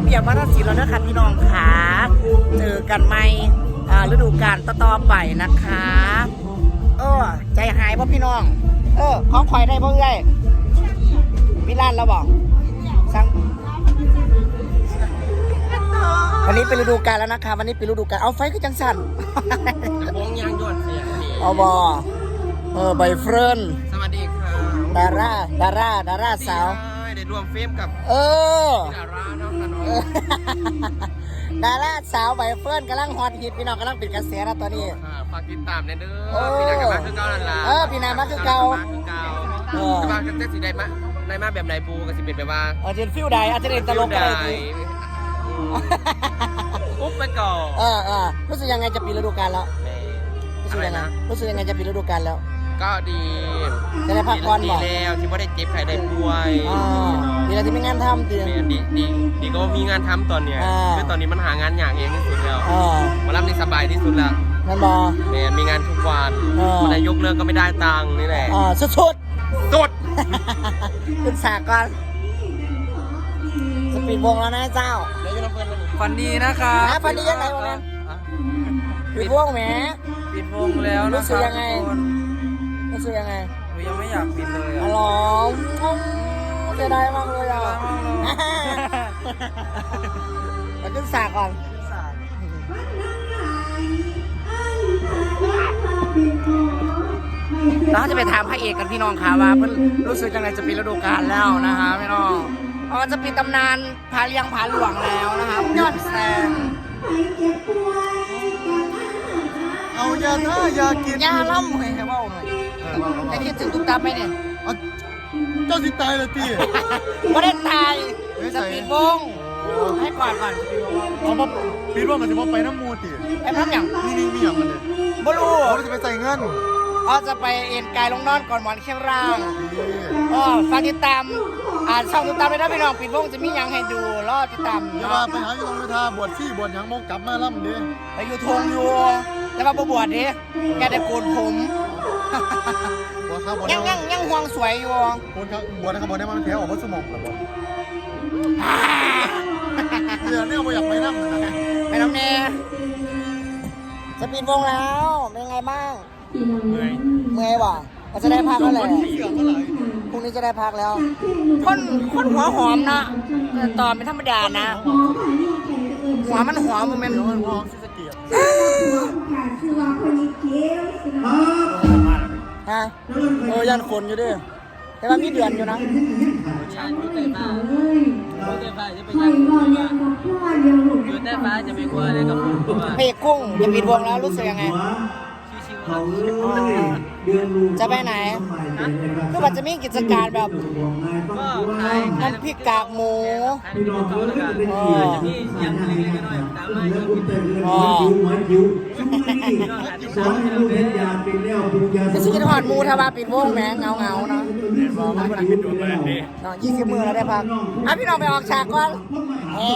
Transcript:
ระเบียบวัฒนศิลป์แล้วนะคะพี่น้องค่ะเจอกันไหมอ่าฤดูกาลต่อๆไปนะคะ เออใจหายเพราะพี่น้อง เออของข่อยได้เพราะเอ้ยมิลานเราบอกสั่งวันนี้เป็นฤดูกาลแล้วนะคะ วันนี้เป็นฤดูกาลเอาไฟคือจังสั่นวงยางยอดเสียงเอาบอเออใบเฟิร์นสวัสดีค่ะดาราดาราดาราสาว ได้รวมเฟรมกับเออ ดาราเนาะค่ะเนาะเออดาราสาวใบเฟิร์นกำลังฮอตฮิตพี่น้องกำลังเป็นกระแสแล้วตอนนี้ค่ะฝากติดตามเด้เอออพี่นากับมาคือเก่านั่นล่ะเออพี่นามาคือเก่ามาคือเก่าเออ แต่ว่าก็จะสิได้มาได้มาแบบไหนปูก็สิเป็นแบบว่าอาจจะฟิลใดอาจจะเล่นตลกก็ได้ทีอุ๊บไปก่อนเออเออรู้สึกยังไงจะปิดฤดูกาลแล้วรู้สึอะกไรยังไงนะรู้สึกยังไงจะปิดฤดูกาลแล้ว ก็ดีจะได้พักผ่อนดีบ่แล้วที่ว่าได้เจ็บไข้ได้ป่วยอ่ามีอะไรที่ไม่งานทำตีแม่ดีดีดีก็มีงานทำตอนเนี้ยอ่า คือตอนนี้มันหางานอย่างเองที่สุดแล้วเออหมารับนี่สบายที่สุดละนั่นบอแม่มีงานทุกวันเออมันได้ยกเลิกก็ไม่ได้ตังค์นี่แหละเออสุดสุดๆขึ้นฉากก่อนสปีดวงแล้วนะเจ้า เดี๋ยวจะมาเปิดเลยฝันดีนะคะหาฝันดียังไงวะนั้นปิดวงแหม ปิดวงแล้วนะรู้สึกคะยังไง ทุกคน รู้สึกยังไงหนูยังไม่อยากปิดเลยอ๋อะอเหรอเสียดายมากเลยอะมาขึ้นฉากก่อน เราจะไปถามพระเอกกันพี่น้องค่ะว่าเพิ่นรู้สึกยังไงจะปิดฤดูกาลแล้วนะคะพี่น้องเพราะว่าจะปิดตำนานพาเลียงผาหลวงแล้วนะครับยอดแซงเอายาท่ายากินย่าล่ำเลยครับว่าหน่อย ได้คิดถึงตุ๊กตาไหมเนี่ยเอาเจ้าสิตายลยตีไม่ได้ตายไม่สปีดวงให้ก่อนก่อนเอามาปิดว่ามันจะมาไปน้ำมูติไปทำอย่างนี่นี่มีอย่างมันเลยบลูเขาจะไปใส่เงินอ๋อจะไปเอ็นกายลงนอนก่อนหมอนเคียงร่างอ๋อฝากติดตามอ่านช่องติดตามไปนะพี่น้องปิดวงจะมียังให้ดูรอติดตามอย่าเนาะว่าไปหาอยู่ตรงเวทาบวชซี่บวชหยังมองกลับมาล่ำดิไปอยู่ทงอยู่แต่ว่าบวชดิแกได้โกนผม บวชข้าวบวชยังยังยังห่วงสวยอยู่บวชข้าวบวชนะครับบวชได้มันแถวออกมาสมองแบบเดี๋ยวเนี่ยเราอยากไปน้ำนะไปน้ำเน่จะปิดวงแล้ว เป็นไงบ้าง เมื่อยบ่ก็จะได้พักแล้วแหละเสื่อมเมื่อไหร่พรุ่งนี้จะได้พักแล้ว คนคนหัวหอมนะแต่ตอนเป็นธรรมดานะ หัวมันหอมมันเป็นเดี๋ยวมันพองซิสเกียรติ ฮะเออยันฝนอยู่ดิแต่ว่ามีเดือนอยู่นะอยู่ใต้ฟ้าจะไปกลัวอะไรกับผมกลัวเพกกุ้งจะปิดวงแล้วรู้สึกยังไง จะไปไหน ก็มันจะมีกิจการแบบ ก็ขายขายน้ำพริกกากหมูขายน้ำพริกเขาแล้วกันอาจจะมีเสียงเล็กๆน้อยๆตามมาอยู่กินเป็นอ๋อสอนให้ลูกเล่นยาจะซื้อทอดหมูถ้าว่าปิดวงแหมเงาเงาๆเนาะเนาะยี่สิบมือแล้วได้พักอะพี่น้องไปออกฉากก่อนเฮ้